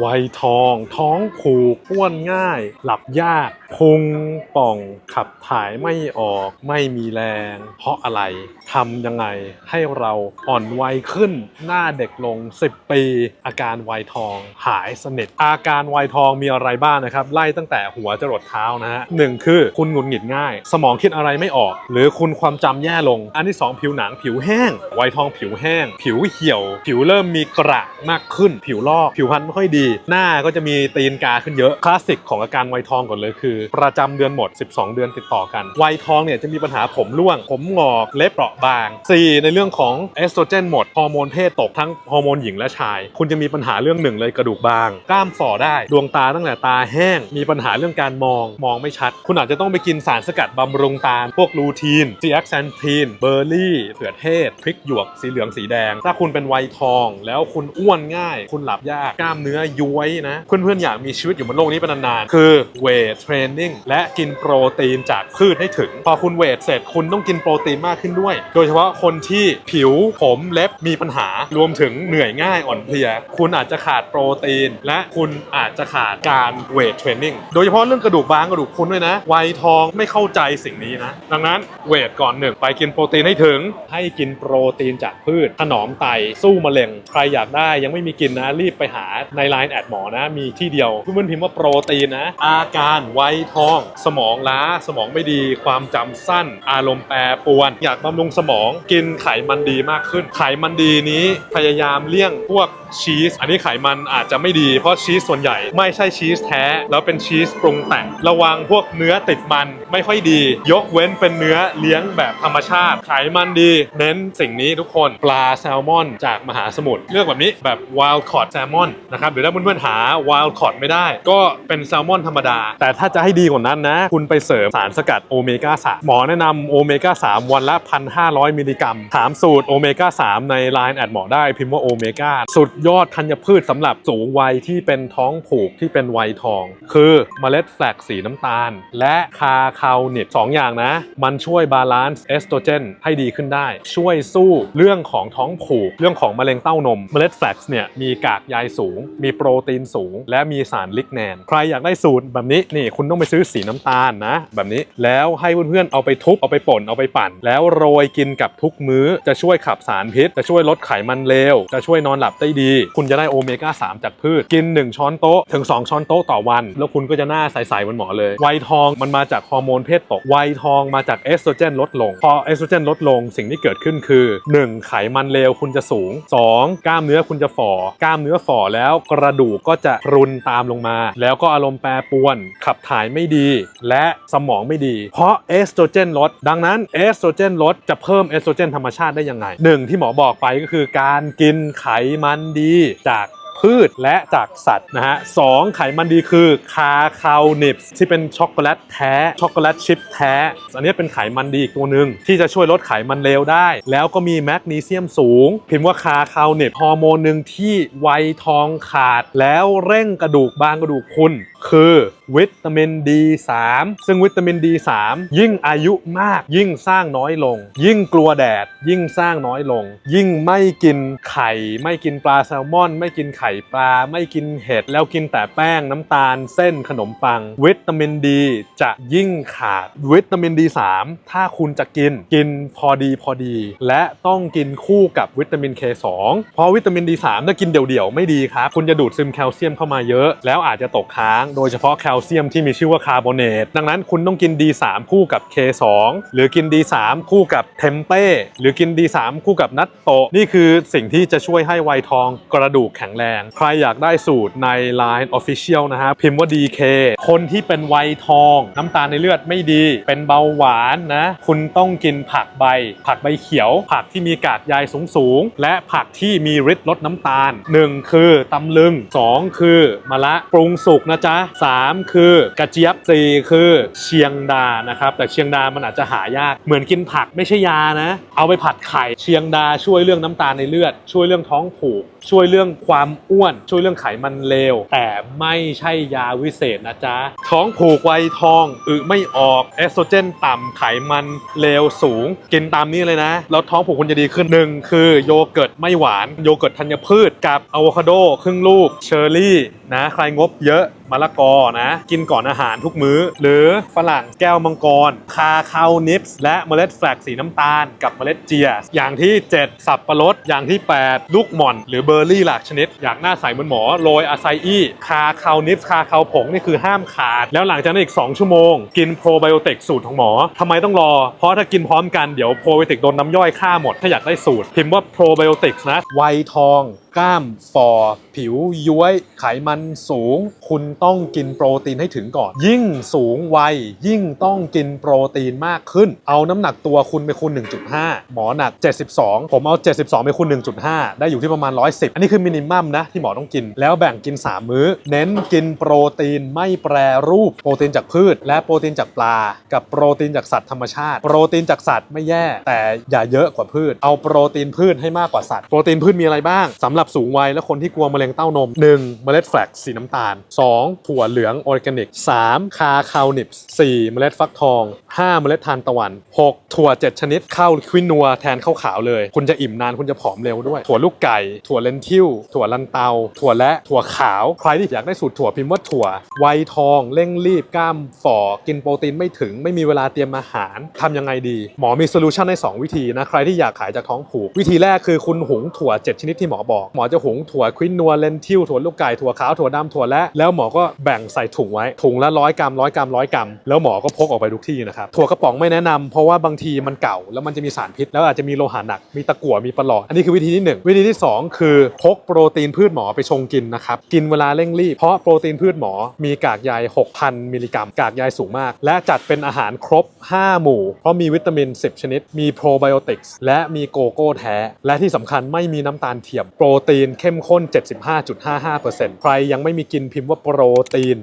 ไวยทอง ท้องผูกอ้วนง่าย หลับยากพุงป่องขับถ่ายไม่ออกไม่มีแรง เพราะอะไรทำยังไงให้เราอ่อนวัยขึ้น หน้าเด็กลง 10 ปี อาการไวยทองหายสนิทอาการไวยทองมีอะไรบ้างนะครับ ไล่ตั้งแต่หัวจรดเท้านะฮะหนึ่งคือคุณหงุดหงิดง่าย สมองคิดอะไรไม่ออก หรือคุณความจำแย่ลง อันที่สองผิวหนังผิวแห้งไวยทองผิวแห้ง ผิวเหี่ยว ผิวเริ่มมีกระมากขึ้น ผิวลอก ผิวพรรณไม่ค่อยดีหน้าก็จะมีตีนกาขึ้นเยอะคลาสสิกของอาการไวยทองก่อนเลยคือ ประจำเดือนหมด 12 เดือนติดต่อกันไวยทองเนี่ยจะมีปัญหาผมร่วง ผมงอกเล็บเปราะบาง 4 ในเรื่องของเอสโตรเจนหมดฮอร์โมนเพศตกทั้งฮอร์โมนหญิงและชาย คุณจะมีปัญหาเรื่องหนึ่งเลยกระดูกบาง กล้ามฝ่อได้ดวงตาตั้งแต่ตาแห้ง มีปัญหาเรื่องการมองมองไม่ชัด คุณอาจจะต้องไปกินสารสกัดบำรุงตาพวกลูทีนซีแอคแซนทีนเบอร์รี่เผือเทศพริกหยวกสีเหลืองสีแดง ถ้าคุณเป็นไวยทอง แล้วคุณอ้วนง่าย คุณหลับยากกล้ามเนื้อย้วยนะ เพื่อนๆ อยากมีชีวิตอยู่บนโลกนี้เป็นนานๆ คือเวทเทรนนิ่งและกินโปรตีนจากพืชให้ถึง พอคุณเวทเสร็จคุณต้องกินโปรตีนมากขึ้นด้วย โดยเฉพาะคนที่ผิวผมเล็บมีปัญหารวมถึงเหนื่อยง่ายอ่อนเพลีย คุณอาจจะขาดโปรตีน และคุณอาจจะขาดการเวทเทรนนิ่งโดยเฉพาะเรื่องกระดูกบางกระดูกพุนด้วยนะวัยทองไม่เข้าใจสิ่งนี้นะ ดังนั้นเวทก่อนหนึ่งไปกินโปรตีนให้ถึง ให้กินโปรตีนจากพืชถนอมไตสู้มะเร็งใครอยากได้ยังไม่มีกินนะรีบไปหาในไลน์แอดหมอนะ มีที่เดียวเพื่อนพิมพ์ว่าโปรตีนนะ อาการไวยทอง สมองล้า สมองไม่ดี ความจำสั้น อารมณ์แปรปรวน อยากบำรุงสมอง กินไขมันดีมากขึ้น ไขมันดีนี้พยายามเลี่ยงพวกชีส อันนี้ไขมันอาจจะไม่ดี เพราะชีสส่วนใหญ่ไม่ใช่ชีสแท้ แล้วเป็นชีสปรุงแต่ง ระวังพวกเนื้อติดมันไม่ค่อยดี ยกเว้นเป็นเนื้อเลี้ยงแบบธรรมชาติ ไขมันดี เน้นสิ่งนี้ทุกคน ปลาแซลมอน จากมหาสมุทร เลือกแบบนี้แบบ wild caught salmon นะครับ หรือถ้าเพื่อนๆหา wild caught ไม่ได้ ก็เป็นแซลมอนธรรมดา แต่ถ้าจะให้ดีกว่านั้นนะ คุณไปเสริมสารสกัดโอเมก้า3หมอแนะนำโอเมก้า3 วันละ 1,500 มิลลิกรัม ถามสูตรโอเมก้า3ใน Line แอดหมอได้พิมพ์ว่าโอเมก้าสุดยอดธัญพืชสำหรับสูงวัยที่เป็นท้องผูกที่เป็นวัยทอง คือเมล็ดแฟลกสีน้ำตาล และคาคาวนิดสองอย่างนะ มันช่วยบาลานซ์เอสโตรเจนให้ดีขึ้นได้ ช่วยสู้เรื่องของท้องผูก เรื่องของมะเร็งเต้านม เมล็ดแฟลกซ์เนี่ยมีกากใยสูง มีโปปรตีนสูง และมีสารลิกแนน ใครอยากได้สูตรแบบนี้นี่คุณต้องไปซื้อสีน้ำตาลนะ แบบนี้แล้วให้เพื่อนๆเอาไปทุบเอาไปป่นเอาไปปั่น แล้วโรยกินกับทุกมื้อจะช่วยขับสารพิษ จะช่วยลดไขมันเลวจะช่วยนอนหลับได้ดี คุณจะได้โอเมก้า3 จากพืช กิน 1 ช้อนโต๊ะถึง 2 ช้อนโต๊ะต่อวัน แล้วคุณก็จะหน้าใสๆเหมือนหมอเลยไวยทองมันมาจากฮอร์โมนเพศตกไวยทองมาจากเอสโตรเจนลดลง พอเอสโตรเจนลดลงสิ่งที่เกิดขึ้นคือ 1. ไขมันเลวคุณจะสูง 2. กล้ามเนื้อคุณจะฝ่อกล้ามเนื้อฝ่อแล้วกระดูกก็จะรุนตามลงมา แล้วก็อารมณ์แปรปรวน ขับถ่ายไม่ดี และสมองไม่ดี เพราะเอสโตรเจนลด ดังนั้นเอสโตรเจนลดจะเพิ่มเอสโตรเจนธรรมชาติได้ยังไงหนึ่งที่หมอบอกไปก็คือการกินไขมันดีจาก พืชและจากสัตว์นะฮะสองไขมันดีคือคาคาวนิปที่เป็นช็อกโกแลตแท้ช็อกโกแลตชิพแท้ อันนี้เป็นไขมันดีอีกตัวหนึ่งที่จะช่วยลดไขมันเลวได้ แล้วก็มีแมกนีเซียมสูง พิมพ์ว่าคาคาวนิปฮอร์โมนหนึ่งที่ไวทองขาด แล้วเร่งกระดูกบางกระดูกคุณ คือ วิตามิน D3 ซึ่งวิตามิน D3 ยิ่งอายุมากยิ่งสร้างน้อยลง ยิ่งกลัวแดด ยิ่งสร้างน้อยลง ยิ่งไม่กินไข่ ไม่กินปลาแซลมอน ไม่กินไข่ปลา ไม่กินเห็ด แล้วกินแต่แป้งน้ำตาลเส้นขนมปัง วิตามินดีจะยิ่งขาดวิตามิน D3 ถ้าคุณจะกินกินพอดีพอดี และต้องกินคู่กับวิตามิน K2 เพราะวิตามิน D3 ถ้ากินเดี่ยวๆไม่ดีครับ คุณจะดูดซึมแคลเซียมเข้ามาเยอะ แล้วอาจจะตกค้างโดยเฉพาะแคลเซียมที่มีชื่อว่าคาร์บอเนตดังนั้นคุณต้องกิน D3 คู่กับ K2 หรือกิน D3 คู่กับเทมเป้หรือกิน D3 คู่กับนัตโตะนี่คือสิ่งที่จะช่วยให้ไวยทองกระดูกแข็งแรง ใครอยากได้สูตรใน Line Official นะฮะพิมพ์ว่า DK คนที่เป็นไวยทองน้ำตาลในเลือดไม่ดี เป็นเบาหวานนะคุณต้องกินผักใบ ผักใบเขียว ผักที่มีกากใยสูงๆ และผักที่มีฤทธิ์ลดน้ำตาล 1 คือตำลึง 2 คือมะละปรุงสุกนะจ๊ะ 3คือกระเจี๊ยบสี่คือเชียงดานะครับ แต่เชียงดามันอาจจะหายากเหมือนกินผักไม่ใช่ยานะ เอาไปผัดไข่เชียงดาช่วยเรื่องน้ำตาลในเลือด ช่วยเรื่องท้องผูก ช่วยเรื่องความอ้วน ช่วยเรื่องไขมันเลว แต่ไม่ใช่ยาวิเศษนะจ๊ะ ท้องผูกไวทองอึไม่ออกเอสโตรเจนต่ำไขมันเลวสูง กินตามนี้เลยนะ แล้วท้องผูกคุณจะดีขึ้นหนึ่งคือโยเกิร์ตไม่หวานโยเกิร์ตธัญพืชกับอะโวคาโดครึ่งลูกเชอร์รี่ นะใครงบเยอะมะละกอนะ กินก่อนอาหารทุกมื้อ หรือฝรั่งแก้วมังกร คาคาวนิปส์และเมล็ดแฟลกสีน้ำตาล กับเมล็ดเจีย อย่างที่ 7 สับปะรด อย่างที่ 8 ลูกหม่อน หรือเบอร์รี่หลากชนิด อยากหน้าใสเหมือนหมอโรยอาไซอี้คาคาวนิปส์คาคาวผงนี่คือห้ามขาด แล้วหลังจากนั้นอีก 2 ชั่วโมง กินโปรไบโอติกสูตรของหมอทำไมต้องรอ เพราะถ้ากินพร้อมกันเดี๋ยวโปรไบโอติกโดนน้ำย่อยฆ่าหมดถ้าอยากได้สูตร พิมพ์ว่าโปรไบโอติกนะไวทองกล้ามฟอผิวย้วยไขมันสูง คุณต้องกินโปรตีนให้ถึงก่อน ยิ่งสูงวัยยิ่งต้องกินโปรตีนมากขึ้น เอาน้ำหนักตัวคุณไปคูณ 1.5 หมอหนัก 72 ผมเอา 72 ไปคูณ 1.5 ได้อยู่ที่ประมาณ 110 อันนี้คือมินิมัมนะที่หมอต้องกิน แล้วแบ่งกิน 3 มื้อ เน้นกินโปรตีนไม่แปรรูป โปรตีนจากพืช และโปรตีนจากปลา กับโปรตีนจากสัตว์ธรรมชาติ โปรตีนจากสัตว์ไม่แย่ แต่อย่าเยอะกว่าพืช เอาโปรตีนพืชให้มากกว่าสัตว์ โปรตีนพืชมีอะไรบ้างสำหรับสูงวัยและคนที่กลัวมะเร็งเต้านม 1. เมล็ดแฟลกสีน้ำตาล 2. ถั่วเหลืองออร์แกนิก 3. คาคาวนิปส์ 4. เมล็ดฟักทอง 5. เมล็ดทานตะวัน 6. ถั่ว 7 ชนิดข้าวควินัวแทนข้าวขาวเลย คุณจะอิ่มนานคุณจะผอมเร็วด้วย ถั่วลูกไก่ ถั่วเลนทิวถั่วลันเตา ถั่วและถั่วขาว ใครที่อยากได้สูตรถั่วพิมพ์ว่าถั่วไวทอง เร่งรีบกล้ามฝ่อกินโปรตีนไม่ถึง ไม่มีเวลาเตรียมอาหารทำยังไงดี หมอมีโซลูชันให้2วิธีนะใครที่อยากขายจากท้องผูก วิธีแรกคือคุณหุงถั่ว 7 ชนิดที่หมอบอกหมอจะหุงถั่วควินัวเลนทิวถั่วลูกไก่ถั่วขาวถั่วดำถั่วและแล้วหมอก็แบ่งใส่ถุงไว้ถุงละร้อยกรัมร้อยกรัมร้อยกรัมแล้วหมอก็พกออกไปทุกที่นะครับถั่วกระป๋องไม่แนะนำเพราะว่าบางทีมันเก่าแล้วมันจะมีสารพิษ แล้วอาจจะมีโลหะหนักมีตะกั่วมีปลอดอันนี้คือวิธีที่หนึ่งวิธีที่สองคือพกโปรตีนพืชหมอไปชงกินนะครับกินเวลาเร่งรีบเพราะโปรตีนพืชหมอมีกากใย 6,000 มิลลิกรัม กากใยสูงมาก และจัดเป็นอาหารครบ 5 หมู่ เพราะมีวิตามิน 10 ชนิด มีโปรไบโอติกส์และมีโกโก้แท้ และที่สำคัญไม่มีน้ำตาลเทียม โปรตีนเข้มข้น 75.55%ใครยังไม่มีกินพิมพ์ว่าโปรตีน